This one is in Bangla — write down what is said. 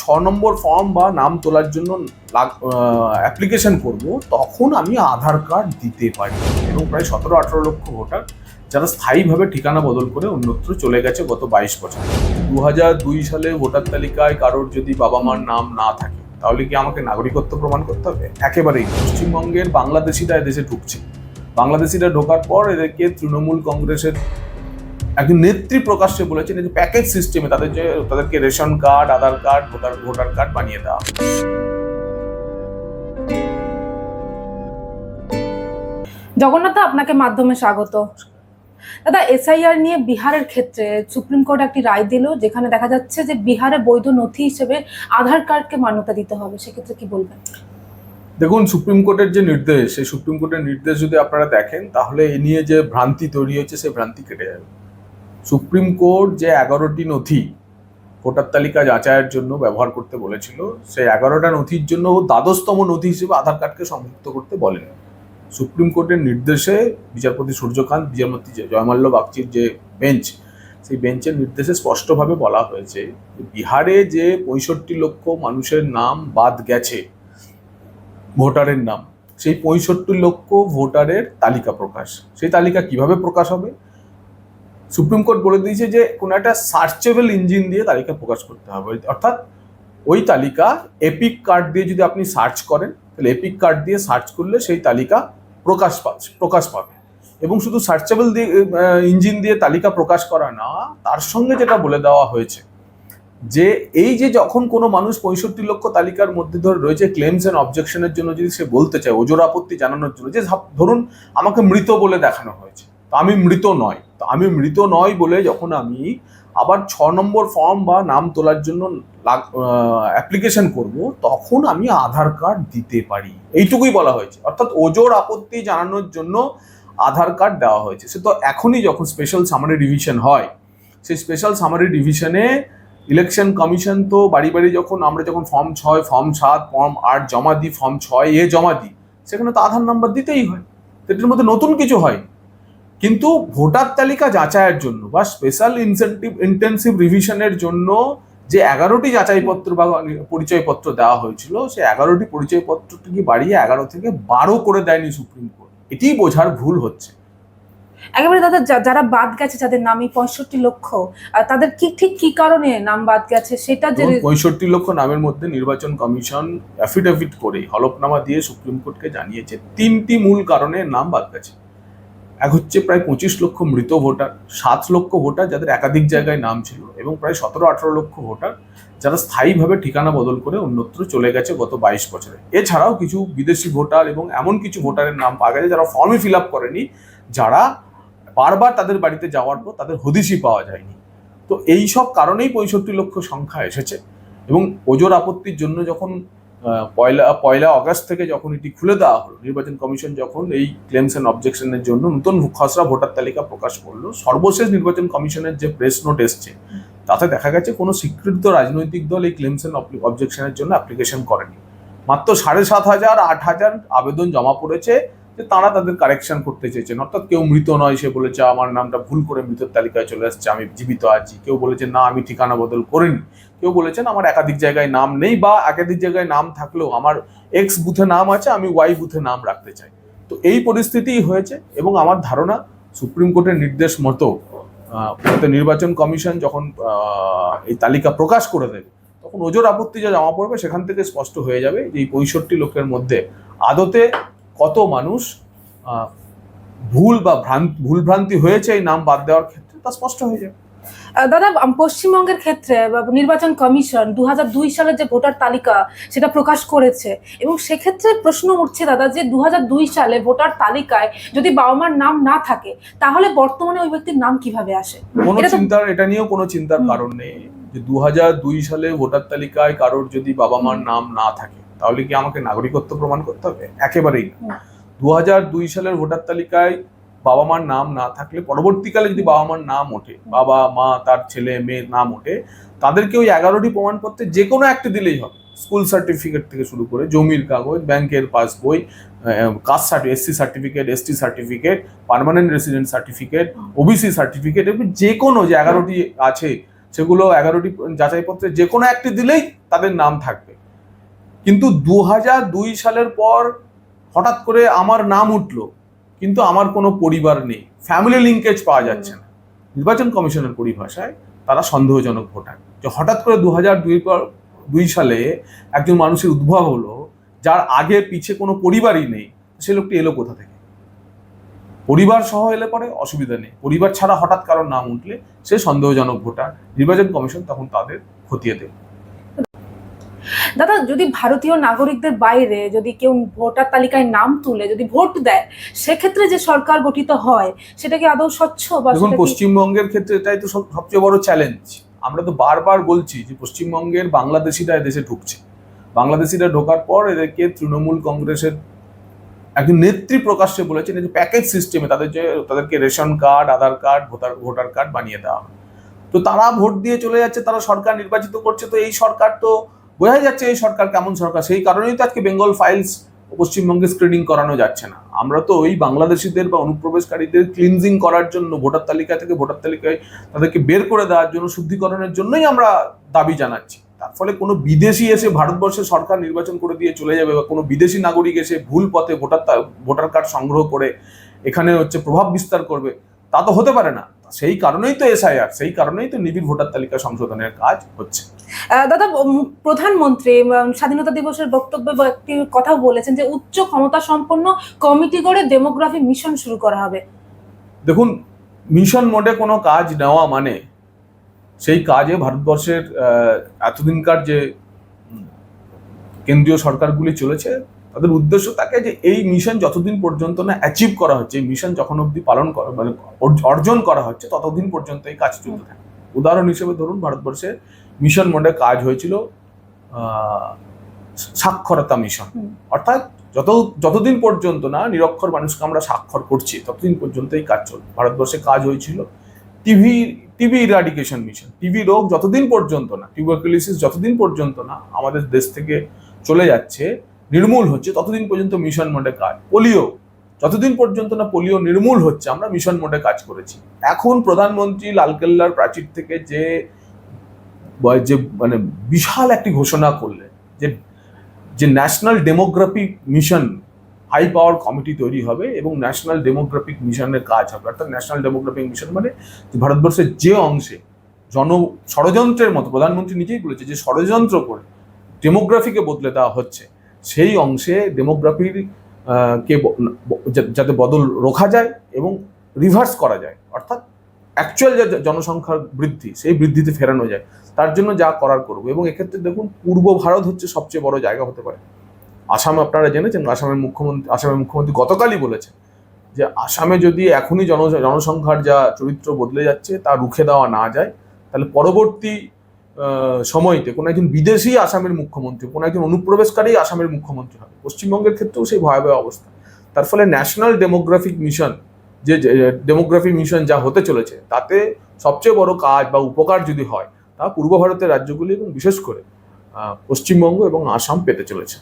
ছ নম্বর ফর্ম বা নাম তোলার জন্য অ্যাপ্লিকেশন করব, তখন আমি আধার কার্ড দিতে পারি। এবং প্রায় সতেরো আঠেরো লক্ষ ভোটার যারা স্থায়ীভাবে ঠিকানা বদল করে অন্যত্র চলে গেছে গত বাইশ বছর। দু হাজার দুই সালে ভোটার তালিকায় কারোর যদি বাবা মার নাম না থাকে, তাহলে কি আমাকে নাগরিকত্ব প্রমাণ করতে হবে? একেবারেই পশ্চিমবঙ্গের বাংলাদেশিরা এদেশে ঢুকছে। বাংলাদেশিরা ঢোকার পর এদেরকে তৃণমূল কংগ্রেসের একজন নেত্রী প্রকাশ্যে বলেছেন যে প্যাকেজ সিস্টেমে তাদের যে তাদেরকে ration card Aadhaar card voter voter card বানিয়ে দেওয়া জগন্নাথ আপনাকে মাধ্যমে স্বাগত। দাদা এসআইআর নিয়ে বিহারের ক্ষেত্রে সুপ্রিম কোর্ট একটি রায় দিল যেখানে দেখা যাচ্ছে যে বিহারে বৈধ নথি হিসেবে আধার কার্ডকে মান্যতা দিতে হবে। সেক্ষেত্রে কি বলবেন? দেখুন সুপ্রিম কোর্টের যে নির্দেশ সেই সুপ্রিম কোর্টের নির্দেশ যদি আপনারা দেখেন তাহলে এ নিয়ে যে ভ্রান্তি তৈরি হয়েছে সেই ভ্রান্তি কেটে যাবে। সুপ্রিম কোর্ট যে এগারোটি নথি ভোটার তালিকা যাচাইয়ের জন্য ব্যবহার করতে বলেছিল, সেই এগারোটা নথির জন্য দ্বাদশতম নথি হিসেবে আধার কার্ডকে সংযুক্ত করতে বলেন। সুপ্রিম কোর্টের নির্দেশে বিচারপতি সূর্যকান্ত, বিচারপতি জয়মাল্য বাগচির যে বেঞ্চ, সেই বেঞ্চের নির্দেশে স্পষ্টভাবে বলা হয়েছে বিহারে যে পঁয়ষট্টি লক্ষ মানুষের নাম বাদ গেছে ভোটারের নাম, সেই পঁয়ষট্টি লক্ষ ভোটারের তালিকা প্রকাশ। সেই তালিকা কীভাবে প্রকাশ হবে? সুপ্রিম কোর্ট বলে দিয়েছে যে কোনো একটা সার্চেবল ইঞ্জিন দিয়ে তালিকা প্রকাশ করতে হবে। অর্থাৎ ওই তালিকা এপিক কার্ড দিয়ে যদি আপনি সার্চ করেন, তাহলে এপিক কার্ড দিয়ে সার্চ করলে সেই তালিকা প্রকাশ পাচ্ছে প্রকাশ পাবে। এবং শুধু সার্চেবল দিয়ে ইঞ্জিন দিয়ে তালিকা প্রকাশ করা না, তার সঙ্গে যেটা বলে দেওয়া হয়েছে যে এই যে যখন কোনো মানুষ পঁয়ষট্টি লক্ষ তালিকার মধ্যে ধরে রয়েছে ক্লেমস অ্যান্ড অবজেকশনের জন্য যদি সে বলতে চায়, ওজোর আপত্তি জানানোর জন্য, যে ধরুন আমাকে মৃত বলে দেখানো হয়েছে। তো আমি মৃত নয়। তো আমি মৃত নয় বলে যখন আমি আবার ছ নম্বর ফর্ম বা নাম তোলার জন্য অ্যাপ্লিকেশন করব, তখন আমি আধার কার্ড দিতে পারি। এইটুকুই বলা হয়েছে। অর্থাৎ ওজোর আপত্তি জানানোর জন্য আধার কার্ড দেওয়া হয়েছে। সে তো এখনই যখন স্পেশাল সামারি রিভিশন হয়, সেই স্পেশাল সামারি রিভিশনে ইলেকশন কমিশন তো বাড়ি বাড়ি যখন আমরা যখন ফর্ম ছয় ফর্ম সাত ফর্ম আট জমা দিই ফর্ম ছয় এ জমা দিই, সেখানে তো আধার নাম্বার দিতেই হয়। এটার মধ্যে নতুন কিছু হয় কিন্তু ভোটার তালিকা যাচাইয়ের জন্য বা স্পেশাল ইনসেন্টিভ ইন্টেন্সিভ রিভিশনের জন্য যে এগারোটি যাচাইপত্র বা পরিচয়পত্র দেওয়া হয়েছিল সে এগারোটি পরিচয়পত্রটিকে বাড়িয়ে এগারো থেকে বারো করে দেয়নি সুপ্রিম কোর্ট। এটিই বোঝার ভুল হচ্ছে। একেবারে দাদা যারা বাদ গেছে যাদের নাম এই পঁয়ষট্টি লক্ষ আর তাদের কি ঠিক কি কারণে নাম বাদ গেছে? সেটা যে পঁয়ষট্টি লক্ষ নামের মধ্যে নির্বাচন কমিশন অ্যাফিডেভিট করে হলফনামা দিয়ে সুপ্রিম কোর্টকে জানিয়েছে তিনটি মূল কারণে নাম বাদ গেছে। এক হচ্ছে প্রায় পঁচিশ লক্ষ মৃত ভোটার, সাত লক্ষ ভোটার যাদের একাধিক জায়গায় নাম ছিল এবং প্রায় সতেরো আঠারো লক্ষ ভোটার যারা স্থায়ীভাবে ঠিকানা বদল করে অন্যত্র চলে গেছে গত বাইশ বছরে। এছাড়াও কিছু বিদেশি ভোটার এবং এমন কিছু ভোটারের নাম পাওয়া গেছে যারা ফর্মই ফিল আপ করেনি, যারা বারবার তাদের বাড়িতে যাওয়ার পর তাদের হদিশই পাওয়া যায়নি। তো এই সব কারণেই পঁয়ষট্টি লক্ষ সংখ্যা এসেছে এবং ওজোর আপত্তির জন্য যখন পয়লা পয়লা অগাস্ট থেকে যখন এটি খুলে দেওয়া হলো, নির্বাচন কমিশন যখন এই ক্লেমস অ্যান্ড অবজেকশনের জন্য নতুন খসড়া ভোটার তালিকা প্রকাশ করল, সর্বশেষ নির্বাচন কমিশনের যে প্রেস নোট এসছে, তাতে দেখা গেছে কোনো স্বীকৃত রাজনৈতিক দল এই ক্লেমস অ্যান্ড অবজেকশনের জন্য অ্যাপ্লিকেশন করেনি। মাত্র সাড়ে সাত হাজার, আট হাজার আবেদন জমা পড়েছে তারা তাদের কারেকশন করতে চেয়েছেন। অর্থাৎ কেউ মৃত নয়, সে বলেছে, আমার নামটা ভুল করে মৃতের তালিকায় চলে আসছে, আমি জীবিত আছি। কেউ বলেছে, না, আমি ঠিকানা বদল করিনি। কেউ বলেছেন, আমার একাধিক জায়গায় নাম নেই বা একাধিক জায়গায় নাম থাকলেও আমার এক্স বুথে নাম আছে, আমি ওয়াই বুথে নাম রাখতে চাই। তো এই পরিস্থিতিই হয়েছে এবং আমার ধারণা, সুপ্রিম কোর্টের নির্দেশ মতো নির্বাচন কমিশন যখন এই তালিকা প্রকাশ করে দেবে, তখন ওজোর আপত্তি যা জমা পড়বে সেখান থেকে স্পষ্ট হয়ে যাবে যে এই পঁয়ষট্টি লোকের মধ্যে আদতে কত মানুষ ভুল বা ভ্রান্ত ভুল ভ্রান্তি হয়েছে এই নাম বাদ দেওয়ার ক্ষেত্রে? তা স্পষ্ট হয়ে যাবে। দাদা পশ্চিমবঙ্গের ক্ষেত্রে নির্বাচন কমিশন দু দুই সালের যে ভোটার তালিকা সেটা প্রকাশ করেছে। এবং সেক্ষেত্রে প্রশ্ন উঠছে দাদা যে দু দুই সালে ভোটার তালিকায় যদি বাবা মার নাম না থাকে তাহলে বর্তমানে ওই ব্যক্তির নাম কীভাবে আসে? কোনো এটা চিন্তার এটা নিয়েও কোনো চিন্তার কারণ নেই যে দু দুই সালে ভোটার তালিকায় কারোর যদি বাবা মার নাম না থাকে তাহলে কি আমাকে নাগরিকত্ব প্রমাণ করতে হবে? একেবারেই। না। দু দুই সালের ভোটার তালিকায় বাবা মার নাম না থাকলে পরবর্তীকালে যদি বাবা মার নাম ওঠে বাবা মা তার ছেলে মেয়ের নাম ওঠে তাদেরকে ওই এগারোটি প্রমাণপত্রে যে কোনো একটা দিলেই হবে। স্কুল সার্টিফিকেট থেকে শুরু করে জমির কাগজ ব্যাংকের passbook caste certificate SC certificate ST certificate permanent resident certificate OBC certificate এরকম যে কোনো যে এগারোটি আছে সেগুলো এগারোটি যাচাইপত্রে যে কোনো একটি দিলেই তাদের নাম থাকবে। কিন্তু দু দুই সালের পর হঠাৎ করে আমার নাম উঠল, কিন্তু আমার কোনো পরিবার নেই। ফ্যামিলি লিঙ্কেজ পাওয়া যাচ্ছে না। নির্বাচন কমিশনের পরিভাষায় তারা সন্দেহজনক ভোটার। যে হঠাৎ করে দু হাজার দুই সালে একজন মানুষের উদ্ভব হলো, যার আগে পিছে কোনো পরিবারই নেই, সে লোকটি এলো কোথা থেকে? পরিবার সহ এলে পরে অসুবিধা নেই। পরিবার ছাড়া হঠাৎ কারোর নাম উঠলে সে সন্দেহজনক ভোটার। নির্বাচন কমিশন তখন তাদের খতিয়ে দেবে দাদা যদি ভারতীয় নাগরিকদের বাইরে যদি কেউ ভোটার তালিকায় নাম তুলে যদি ভোট দেয় সেক্ষেত্রে যে সরকার গঠিত হয় সেটা কি আদৌ স্বচ্ছ বা দেখুন পশ্চিমবঙ্গের ক্ষেত্রে এটাই তো সবচেয়ে বড় চ্যালেঞ্জ আমরা তো বারবার বলছি যে পশ্চিমবঙ্গের বাংলাদেশিরা এদেশে ঢুকছে। বাংলাদেশিরা ঢোকার পর এদেরকে তৃণমূল কংগ্রেসের একজন নেত্রী প্রকাশ্যে বলেছেন যে প্যাকেজ সিস্টেমে তাদের যে তাদেরকে ration card Aadhaar card voter voter card বানিয়ে দেওয়া হয়। তো তারা ভোট দিয়ে চলে যাচ্ছে তারা সরকার নির্বাচিত করছে তো এই সরকার তো বোঝা যাচ্ছে এই সরকার কেমন সরকার? সেই কারণেই তো আজকে বেঙ্গল ফাইলস পশ্চিমবঙ্গে স্ক্রিনিং করানো যাচ্ছে না। আমরা তো ওই বাংলাদেশিদের বা অনুপ্রবেশকারীদের ক্লিনজিং করার জন্য, ভোটার তালিকা থেকে ভোটার তালিকায় তাদেরকে বের করে দেওয়ার জন্য, শুদ্ধিকরণের জন্যই আমরা দাবি জানাচ্ছি। তার ফলে কোনো বিদেশি এসে ভারতবর্ষের সরকার নির্বাচন করে দিয়ে চলে যাবে বা কোনো বিদেশি নাগরিক এসে ভুল পথে ভোটার ভোটার কার্ড সংগ্রহ করে এখানে হচ্ছে প্রভাব বিস্তার করবে, তা তো হতে পারে না। সেই কারণেই তো এসআইআর সেই কারণেই তো নিবিড় ভোটার তালিকা সংশোধনের কাজ হচ্ছে। দাদা প্রধানমন্ত্রী স্বাধীনতা দিবসের বক্তব্যে একটি কথাও বলেছেন যে উচ্চ ক্ষমতা সম্পন্ন কমিটি করে ডেমোগ্রাফি মিশন শুরু করা হবে। দেখুন, মিশন মোডে কোনো কাজ নেওয়া মানে সেই কাজে ভারতবর্ষের এতদিনকার যে কেন্দ্রীয় সরকারগুলি চলেছে, তাদের উদ্দেশ্য থাকে যে এই মিশন যতদিন পর্যন্ত না অ্যাচিভ করা হচ্ছে, এই মিশন যখন অবধি পালন করা মানে অর্জন করা হচ্ছে, ততদিন পর্যন্ত এই কাজ চলতে থাকে। উদাহরণ হিসেবে ধরুন, ভারতবর্ষে মিশন মোডে কাজ হয়েছিল সাক্ষরতা মিশন। অর্থাৎ যত যতদিন পর্যন্ত না নিরক্ষর মানুষকে আমরা স্বাক্ষর করছি ততদিন পর্যন্ত এই কাজ চলবে ভারতবর্ষে কাজ হয়েছিল। TB TB eradication mission TB রোগ যতদিন পর্যন্ত না টিউবারকুলিসিস যতদিন পর্যন্ত না আমাদের দেশ থেকে চলে যাচ্ছে নির্মূল হচ্ছে ততদিন পর্যন্ত মিশন মোডে কাজ পোলিও যতদিন পর্যন্ত না পোলিও নির্মূল হচ্ছে আমরা মিশন মোডে কাজ করেছি। এখন প্রধানমন্ত্রী লালকেল্লার প্রাচীর থেকে যে যে মানে বিশাল একটি ঘোষণা করলেন যে যে national demographic mission high power committee তৈরি হবে এবং ন্যাশনাল ডেমোগ্রাফিক মিশনের কাজ হবে। অর্থাৎ ন্যাশনাল ডেমোগ্রাফিক মিশন মানে ভারতবর্ষের যে অংশে জন, ষড়যন্ত্রের মতো, প্রধানমন্ত্রী নিজেই বলেছে যে ষড়যন্ত্র করে ডেমোগ্রাফিকে বদলে দেওয়া হচ্ছে, সেই অংশে ডেমোগ্রাফির কে যাতে বদল রোখা যায় এবং রিভার্স করা যায়। অর্থাৎ অ্যাকচুয়াল যে জনসংখ্যার বৃদ্ধি, সেই বৃদ্ধিতে ফেরানো যায়। তার জন্য যা করার করব। এবং এক্ষেত্রে দেখুন, পূর্ব ভারত হচ্ছে সবচেয়ে বড় জায়গা হতে পারে। আসাম আপনারা জেনেছেন, আসামের মুখ্যমন্ত্রী আসামের মুখ্যমন্ত্রী গতকালই বলেছেন যে আসামে যদি এখনই জন, জনসংখ্যার যা চরিত্র বদলে যাচ্ছে, তা রুখে দেওয়া না যায়, তাহলে পরবর্তী সময়তে কোনো একজন বিদেশি আসামের মুখ্যমন্ত্রী, কোনো একজন অনুপ্রবেশকারী আসামের মুখ্যমন্ত্রী হবে। পশ্চিমবঙ্গের ক্ষেত্রেও সেই ভয়াবহ অবস্থা। তার ফলে ন্যাশনাল ডেমোগ্রাফিক মিশন যে ডেমোগ্রাফি মিশন যা হতে চলেছে, তাতে সবচেয়ে বড় কাজ বা উপকার যদি হয়, তা পূর্ব ভারতের রাজ্যগুলি এবং বিশেষ করে পশ্চিমবঙ্গ এবং আসাম পেতে চলেছে।